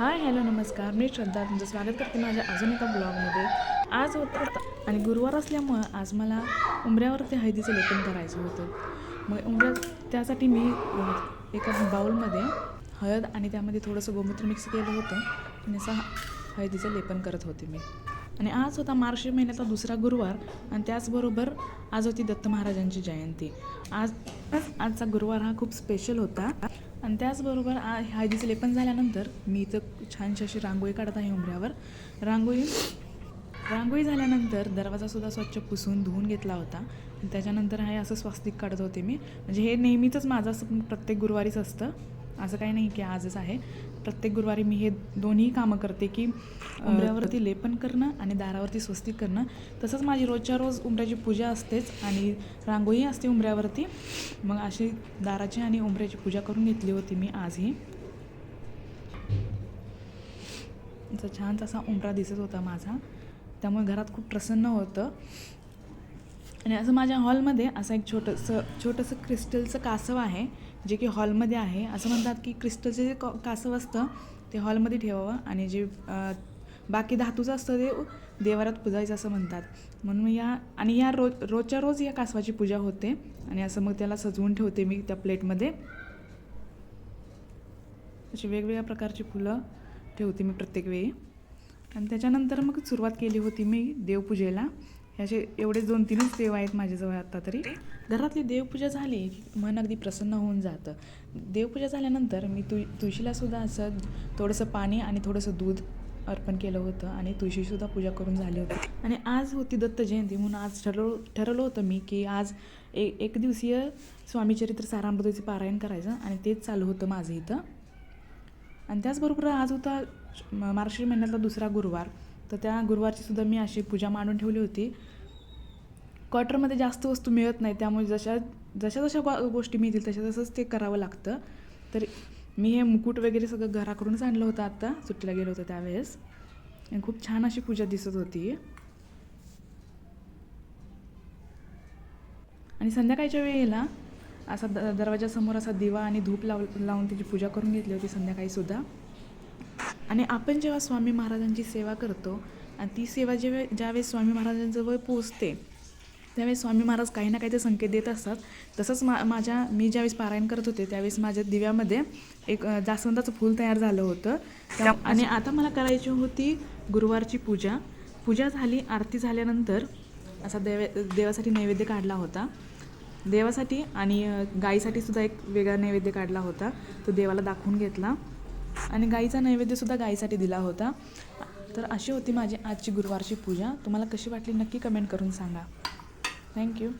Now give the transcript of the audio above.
Hi hello नमस्कार. मी श्रद्धा. तुमचं स्वागत करते माझ्या अजून एका ब्लॉगमध्ये. आज होतं आणि गुरुवार असल्यामुळं आज मला उमऱ्यावरती हळदीचं लेपन करायचं होतं. मग उंबऱ्या त्यासाठी मी एका बाउलमध्ये हळद आणि त्यामध्ये थोडंसं गोमूत्र मिक्स केलं होतं. आणि असं हळदीचं लेपन करत होते मी. आणि आज होता मार्च महिन्याचा दुसरा गुरुवार आणि त्याचबरोबर आज होती दत्त महाराजांची जयंती. आज आजचा गुरुवार हा खूप स्पेशल होता. आणि त्याचबरोबर हळदीचं लेपन झाल्यानंतर मी इथं छानशी अशी रांगोळी काढत आहे उंबऱ्यावर. रांगोळी रांगोळी झाल्यानंतर दरवाजासुद्धा स्वच्छ पुसून धुवून घेतला होता. आणि त्याच्यानंतर हे असं स्वास्तिक काढत होते मी. म्हणजे हे नेहमीचंच माझं असं प्रत्येक गुरुवारीच असतं. असं काही नाही की आजच आहे. प्रत्येक गुरुवारी मी हे दोन्ही कामं करते की उंबऱ्यावरती लेपन करणं आणि दारावरती स्वस्तिक करणं. तसंच माझी रोजच्या रोज उंबऱ्याची पूजा असतेच आणि रांगोळी असते उंबऱ्यावरती मग अशी दाराची आणि उंबऱ्याची पूजा करून घेतली होती मी आजही. असा छान तसा उंबरा दिसत होता माझा. त्यामुळे घरात खूप प्रसन्न होतं. आणि असं माझ्या हॉलमध्ये असं एक छोटंसं छोटंसं क्रिस्टलचं कासव आहे. जे की हॉलमध्ये आहे. असं म्हणतात की क्रिस्टलचे जे क- कासव असतं ते हॉलमध्ये ठेवावं आणि जे बाकी धातूचं असतं ते देवारात पुजायचं असं म्हणतात. म्हणून या आणि या रोज रोजच्या रोज या कासवाची पूजा होते आणि असं मग त्याला सजवून ठेवते मी त्या प्लेटमध्ये. अशी वेगवेगळ्या प्रकारची फुलं ठेवते मी प्रत्येक वेळी. आणि त्याच्यानंतर मग सुरुवात केली होती मी देवपूजेला. असे एवढेच दोन तीनच देव आहेत माझ्याजवळ आत्ता तरी. घरातली देवपूजा झाली की मन अगदी प्रसन्न होऊन जातं. देवपूजा झाल्यानंतर मी तु तुळशीलासुद्धा असं थोडंसं पाणी आणि थोडंसं दूध अर्पण केलं होतं आणि तुळशीसुद्धा पूजा करून झाली होती. आणि आज होती दत्त जयंती म्हणून आज ठरव ठरवलं होतं मी की आज ए एक दिवसीय स्वामीचरित्र सारामृतीचे पारायण करायचं आणि तेच चालू होतं माझं इथं. आणि त्याचबरोबर आज होता म- मार्गशीर महिन्यातला दुसरा गुरुवार. तर त्या गुरुवारची सुद्धा मी अशी पूजा मांडून ठेवली होती. क्वार्टरमध्ये जास्त वस्तू मिळत नाही त्यामुळे जशा जशा जशा गोष्टी मिळतील तशा तसंच ते करावं लागतं. तर मी हे मुकुट वगैरे सगळं घराकडूनच आणलं होतं आत्ता सुट्टीला गेलो होतं त्यावेळेस. आणि खूप छान अशी पूजा दिसत होती. आणि संध्याकाळच्या वेळेला असा द दरवाजासमोर असा दिवा आणि धूप लाव लावून त्याची पूजा करून घेतली होती संध्याकाळीसुद्धा आणि आपण जेव्हा स्वामी महाराजांची सेवा करतो आणि ती सेवा जेव्हा ज्यावेळेस स्वामी महाराजांजवळ पोचते त्यावेळेस स्वामी महाराज काही ना काही ते संकेत देत असतात. तसंच मा माझ्या मी ज्यावेळेस पारायण करत होते त्यावेळेस माझ्या दिव्यामध्ये एक जास्वंदाचं फूल तयार झालं होतं. त्या आणि आता मला करायची होती गुरुवारची पूजा. पूजा झाली आरती झाल्यानंतर असा देवे देवासाठी नैवेद्य काढला होता. देवासाठी आणि गाईसाठी सुद्धा एक वेगळा नैवेद्य काढला होता. तो देवाला दाखवून घेतला. आणि गाईचा नैवेद्यसुद्धा गाईसाठी दिला होता. तर अशी होती माझी आजची गुरुवारची पूजा. तुम्हाला कशी वाटली नक्की कमेंट करून सांगा. थँक्यू